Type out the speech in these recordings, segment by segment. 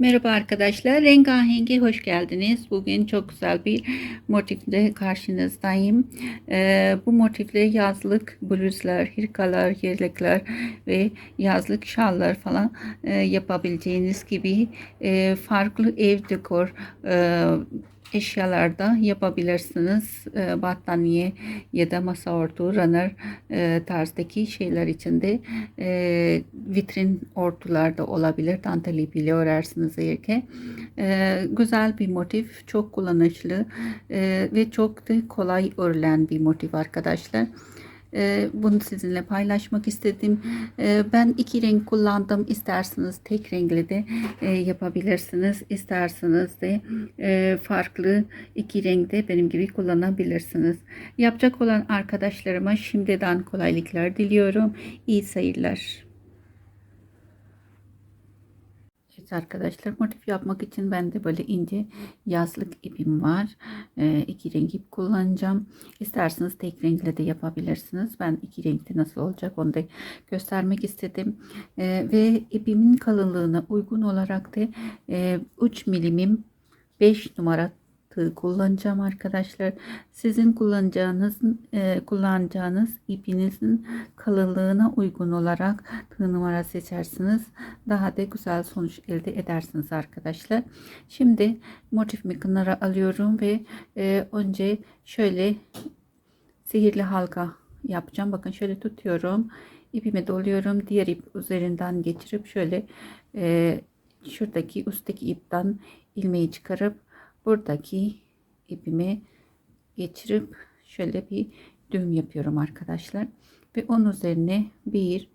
Merhaba arkadaşlar, Rengahengi hoş geldiniz. Bugün çok güzel bir motifle karşınızdayım. Ee, bu motifle yazlık bluzlar, hirkalar, yelekler ve yazlık şallar falan e, yapabileceğiniz gibi e, farklı ev dekor e, eşyalarda yapabilirsiniz. E, battaniye ya da masa örtü, runner e, tarzdaki şeyler içinde e, vitrin örtüler olabilir. Dantel ipiyle örersiniz eğer ki. E, güzel bir motif, çok kullanışlı e, ve çok da kolay örülen bir motif arkadaşlar. E, bunu sizinle paylaşmak istedim. E, ben iki renk kullandım. İsterseniz tek renkli de e, yapabilirsiniz. İsterseniz de e, farklı iki renkte benim gibi kullanabilirsiniz. Yapacak olan arkadaşlarıma şimdiden kolaylıklar diliyorum. İyi seyirler. Arkadaşlar motif yapmak için bende böyle ince yazlık ipim var. E, iki renk ip kullanacağım. İsterseniz tek renkle de yapabilirsiniz. Ben iki renkte nasıl olacak onu da göstermek istedim. E, ve ipimin kalınlığına uygun olarak da e, uç milimim 5 numara tığ kullanacağım arkadaşlar. Sizin kullanacağınız e, kullanacağınız ipinizin kalınlığına uygun olarak tığ numara seçersiniz. Daha da güzel sonuç elde edersiniz arkadaşlar. Şimdi motifimi kenara alıyorum ve e, önce şöyle sihirli halka yapacağım. Bakın şöyle tutuyorum. İpimi doluyorum. Diğer ip üzerinden geçirip şöyle e, şuradaki üstteki ipten ilmeği çıkarıp buradaki ipimi geçirip şöyle bir düğüm yapıyorum arkadaşlar ve onun üzerine bir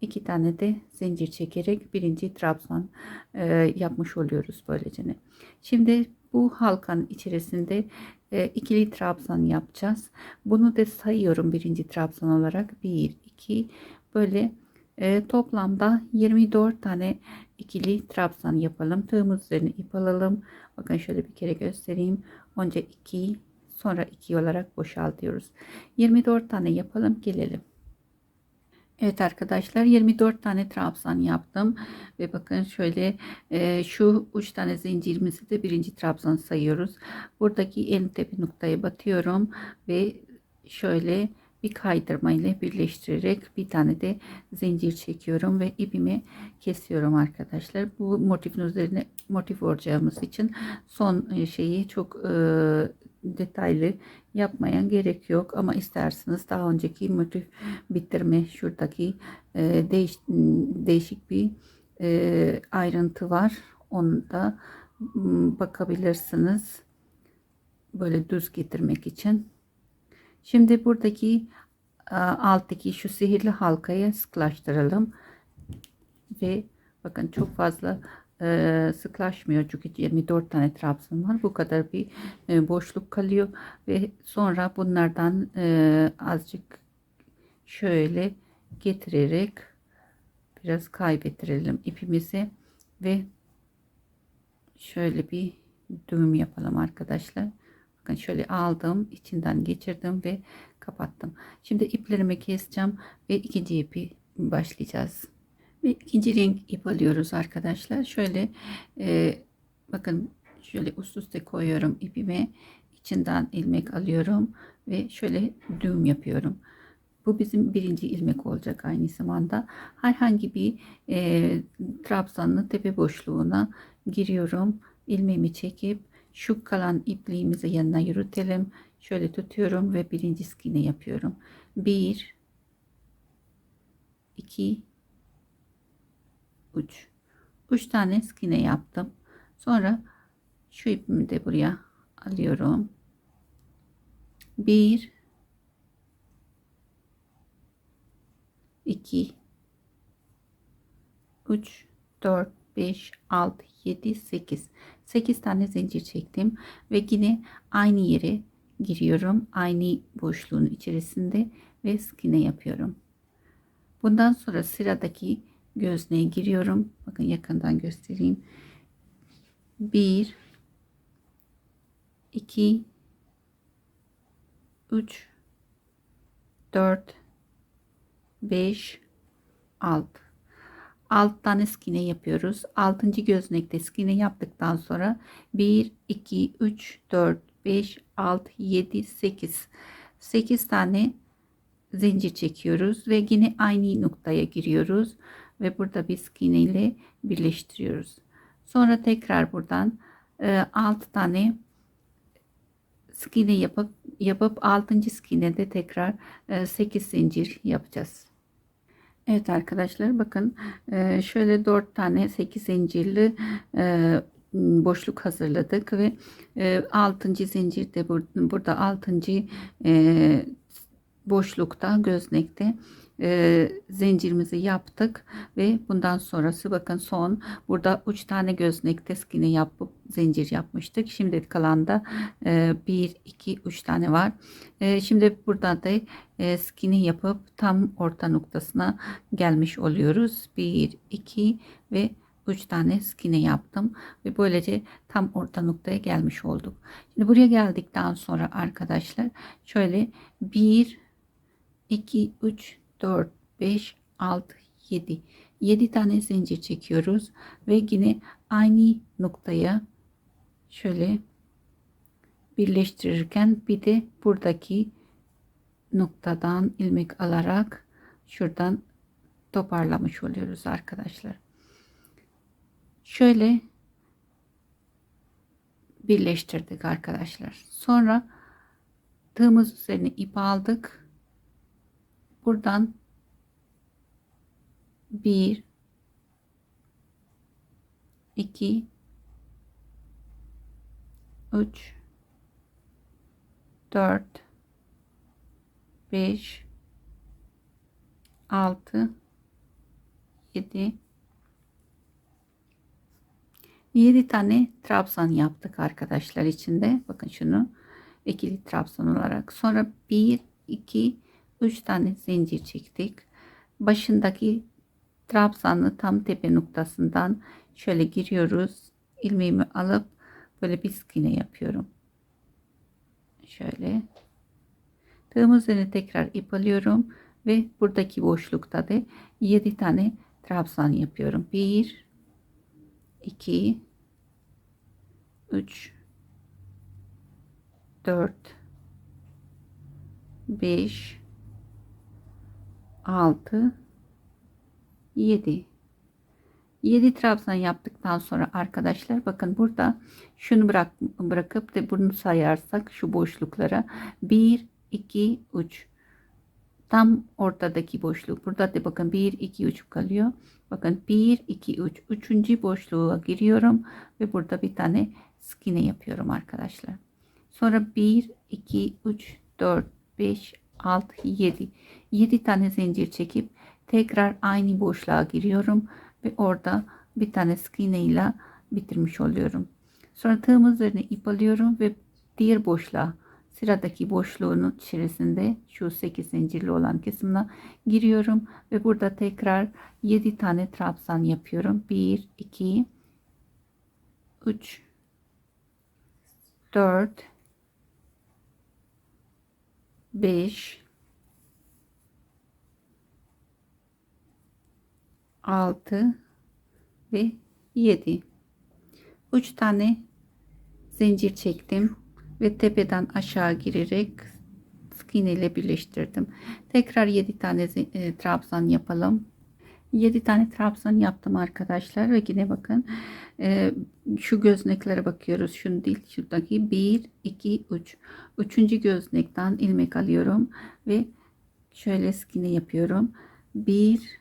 iki tane de zincir çekerek birinci trabzan e, yapmış oluyoruz böylece. Şimdi bu halkanın içerisinde e, ikili trabzan yapacağız. Bunu da sayıyorum birinci trabzan olarak 1 2 böyle e, toplamda 24 tane ikili trabzan yapalım. Tığımız üzerine ip alalım. Bakın şöyle bir kere göstereyim. Önce 2 sonra 2 olarak boşaltıyoruz. 24 tane yapalım gelelim. Evet arkadaşlar 24 tane trabzan yaptım ve bakın şöyle e, şu 3 tane zincirimizi de birinci trabzan sayıyoruz. Buradaki en tepe noktaya batıyorum ve şöyle bir kaydırma ile birleştirerek bir tane de zincir çekiyorum ve ipimi kesiyorum arkadaşlar. Bu motifin üzerine motif öreceğimiz için son e, şeyi çok e, detaylı yapmaya gerek yok ama isterseniz daha önceki motif bitirme şuradaki e, değiş, değişik bir e, ayrıntı var. Onu da bakabilirsiniz. Böyle düz getirmek için. Şimdi buradaki alttaki şu sihirli halkayı sıklaştıralım. Ve bakın çok fazla e, sıklaşmıyor çünkü 24 tane trabzan var. Bu kadar bir e, boşluk kalıyor ve sonra bunlardan e, azıcık şöyle getirerek biraz kaybettirelim ipimizi ve şöyle bir düğüm yapalım arkadaşlar. Bakın şöyle aldım, içinden geçirdim ve kapattım. Şimdi iplerimi keseceğim ve ikinci ipi başlayacağız. Ve ikinci renk ip alıyoruz arkadaşlar. Şöyle e, bakın şöyle üst üste koyuyorum ipimi. içinden ilmek alıyorum ve şöyle düğüm yapıyorum. Bu bizim birinci ilmek olacak aynı zamanda. Herhangi bir e, trabzanlı tepe boşluğuna giriyorum. ilmeğimi çekip şu kalan ipliğimizi yanına yürütelim. Şöyle tutuyorum ve birinci skine yapıyorum. 1 2 3 3 tane skine yaptım. Sonra şu ipimi de buraya alıyorum. 1 2 3 4 5 6 7 8 8 tane zincir çektim ve yine aynı yere giriyorum. Aynı boşluğun içerisinde ve skine yapıyorum. Bundan sonra sıradaki gözneye giriyorum. Bakın yakından göstereyim. 1 2 3 4 5 6 6 tane skine yapıyoruz. 6. göznekte skine yaptıktan sonra 1 2 3 4 5 6 7 8 8 tane zincir çekiyoruz ve yine aynı noktaya giriyoruz ve burada bir skine ile birleştiriyoruz. Sonra tekrar buradan 6 tane skine yapıp yapıp 6. skine de tekrar 8 zincir yapacağız. Evet arkadaşlar bakın şöyle 4 tane 8 zincirli boşluk hazırladık ve 6. zincir de burada 6. boşlukta göznekte e, zincirimizi yaptık ve bundan sonrası bakın son burada 3 tane göznek teskini yapıp zincir yapmıştık. Şimdi kalan da e, 1 2 3 tane var. E, şimdi burada da e, skini yapıp tam orta noktasına gelmiş oluyoruz. 1 2 ve 3 tane skine yaptım ve böylece tam orta noktaya gelmiş olduk. Şimdi buraya geldikten sonra arkadaşlar şöyle 1 2 3 4, 5, 6, 7. 7 tane zincir çekiyoruz ve yine aynı noktaya şöyle birleştirirken bir de buradaki noktadan ilmek alarak şuradan toparlamış oluyoruz arkadaşlar. Şöyle birleştirdik arkadaşlar. Sonra tığımız üzerine ip aldık buradan bir iki üç dört beş altı yedi yedi tane trabzan yaptık arkadaşlar içinde. Bakın şunu ikili trabzan olarak. Sonra bir iki 3 tane zincir çektik. Başındaki trabzanlı tam tepe noktasından şöyle giriyoruz. ilmeğimi alıp böyle bir skine yapıyorum. Şöyle. Tığım üzerine tekrar ip alıyorum ve buradaki boşlukta da 7 tane trabzan yapıyorum. 1 2 3 4 5 6 7 7 trabzan yaptıktan sonra arkadaşlar bakın burada şunu bırak bırakıp da bunu sayarsak şu boşluklara 1 2 3 tam ortadaki boşluk. Burada da bakın 1 2 3 kalıyor. Bakın 1 2 3 üçüncü boşluğa giriyorum ve burada bir tane skine yapıyorum arkadaşlar. Sonra 1 2 3 4 5 6 7 7 tane zincir çekip tekrar aynı boşluğa giriyorum ve orada bir tane sık iğne ile bitirmiş oluyorum. Sonra tığım üzerine ip alıyorum ve diğer boşluğa sıradaki boşluğunun içerisinde şu 8 zincirli olan kısmına giriyorum ve burada tekrar 7 tane trabzan yapıyorum. 1 2 3 4 5 6 ve 7 3 tane zincir çektim ve tepeden aşağı girerek sık iğne ile birleştirdim. Tekrar 7 tane e, trabzan yapalım. 7 tane trabzan yaptım arkadaşlar ve yine bakın e, şu gözneklere bakıyoruz. Şunu değil şuradaki 1 2 3 üçüncü göznekten ilmek alıyorum ve şöyle skine yapıyorum. 1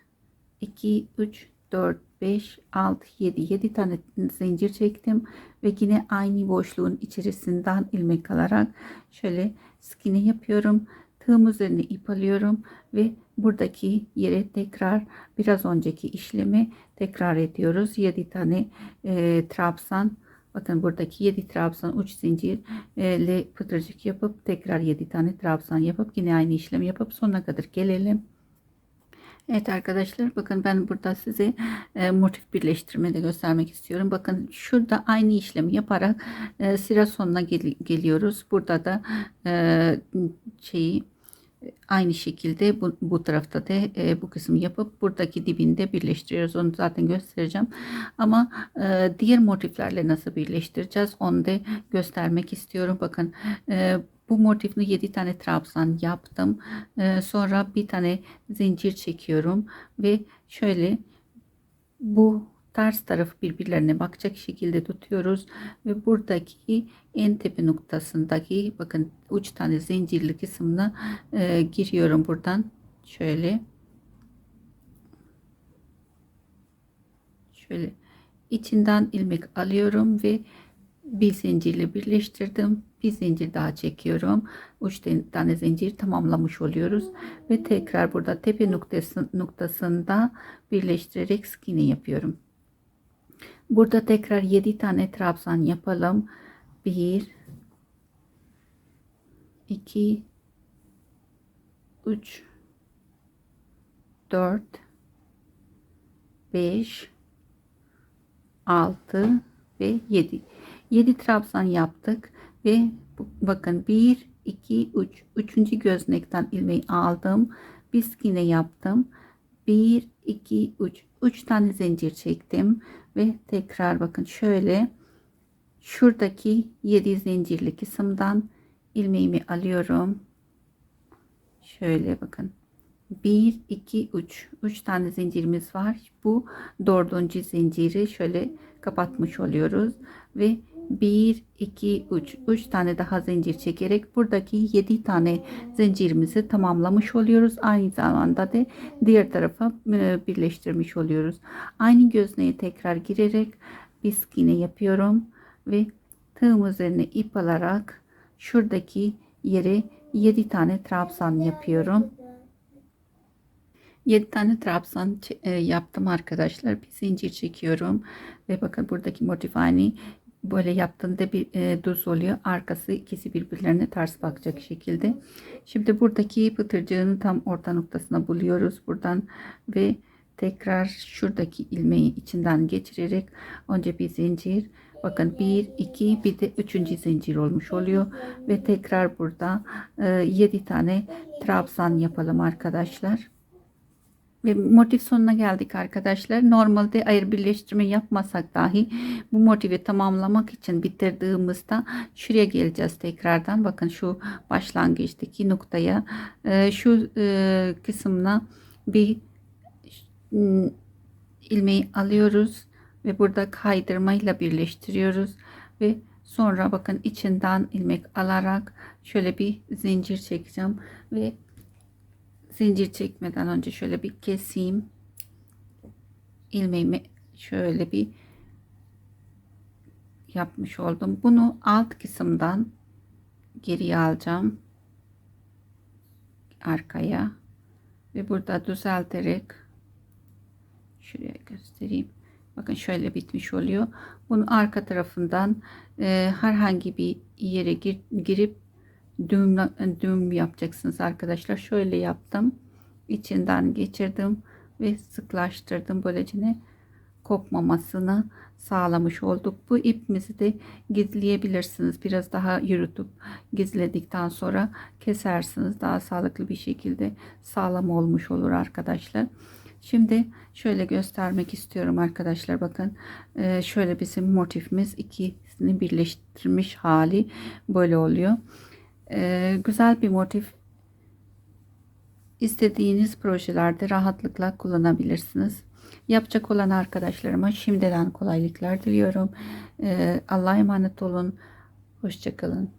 2 3 4 5 6 7 7 tane zincir çektim ve yine aynı boşluğun içerisinden ilmek alarak şöyle skine yapıyorum. Tığım üzerine ip alıyorum ve buradaki yere tekrar biraz önceki işlemi tekrar ediyoruz. 7 tane e, trabzan bakın buradaki 7 trabzan uç zincir e, ile pıtırcık yapıp tekrar 7 tane trabzan yapıp yine aynı işlemi yapıp sonuna kadar gelelim Evet arkadaşlar bakın ben burada size e, motif birleştirme de göstermek istiyorum. Bakın şurada aynı işlemi yaparak e, sıra sonuna gel geliyoruz. Burada da e, şeyi Aynı şekilde bu, bu tarafta da e, bu kısmı yapıp buradaki dibinde birleştiriyoruz. Onu zaten göstereceğim. Ama e, diğer motiflerle nasıl birleştireceğiz onu da göstermek istiyorum. Bakın e, bu motifini 7 tane trabzan yaptım. E, sonra bir tane zincir çekiyorum ve şöyle bu ters tarafı birbirlerine bakacak şekilde tutuyoruz ve buradaki en tepe noktasındaki bakın uç tane zincirli kısmına e, giriyorum buradan. Şöyle. Şöyle içinden ilmek alıyorum ve bir zincirle birleştirdim. Bir zincir daha çekiyorum. Uç tane zincir tamamlamış oluyoruz ve tekrar burada tepe noktası, noktasında birleştirerek sık iğne yapıyorum burada tekrar 7 tane trabzan yapalım. 1 2 3 4 5 6 ve 7 7 trabzan yaptık ve bakın 1 2 3 üçüncü göznekten ilmeği aldım. Bir iğne yaptım. 1 2 3 3 tane zincir çektim ve tekrar bakın şöyle şuradaki 7 zincirli kısımdan ilmeğimi alıyorum. Şöyle bakın. 1 2 3 3 tane zincirimiz var. Bu dördüncü zinciri şöyle kapatmış oluyoruz. Ve 1 2 3 3 tane daha zincir çekerek buradaki 7 tane zincirimizi tamamlamış oluyoruz. Aynı zamanda da diğer tarafa e, birleştirmiş oluyoruz. Aynı gözneye tekrar girerek iğne yapıyorum ve tığım üzerine ip alarak şuradaki yere 7 tane trabzan yapıyorum. 7 tane trabzan e, yaptım arkadaşlar. Bir zincir çekiyorum ve bakın buradaki motif aynı böyle yaptığında bir e, düz oluyor. Arkası ikisi birbirlerine ters bakacak şekilde. Şimdi buradaki pıtırcığını tam orta noktasına buluyoruz buradan ve tekrar şuradaki ilmeği içinden geçirerek önce bir zincir bakın 1 2 bir de üçüncü zincir olmuş oluyor ve tekrar burada e, 7 tane trabzan yapalım arkadaşlar ve motif sonuna geldik arkadaşlar. Normalde ayır birleştirme yapmasak dahi bu motifi tamamlamak için bitirdiğimizde şuraya geleceğiz tekrardan. Bakın şu başlangıçtaki noktaya e, şu e, kısmına bir ıı, ilmeği alıyoruz ve burada kaydırmayla birleştiriyoruz ve sonra bakın içinden ilmek alarak şöyle bir zincir çekeceğim ve zincir çekmeden önce şöyle bir keseyim. İlmeğimi şöyle bir yapmış oldum. Bunu alt kısımdan geriye alacağım. Arkaya. Ve burada düzelterek şuraya göstereyim. Bakın şöyle bitmiş oluyor. Bunun arka tarafından e, herhangi bir yere gir, girip düğüm, düğüm yapacaksınız arkadaşlar. Şöyle yaptım. içinden geçirdim ve sıklaştırdım. Böylece kopmamasını sağlamış olduk. Bu ipimizi de gizleyebilirsiniz. Biraz daha yürütüp gizledikten sonra kesersiniz. Daha sağlıklı bir şekilde sağlam olmuş olur arkadaşlar. Şimdi şöyle göstermek istiyorum arkadaşlar. Bakın e, şöyle bizim motifimiz ikisini birleştirmiş hali böyle oluyor. Ee, güzel bir motif istediğiniz projelerde rahatlıkla kullanabilirsiniz. Yapacak olan arkadaşlarıma şimdiden kolaylıklar diliyorum. Ee, Allah'a emanet olun. Hoşçakalın.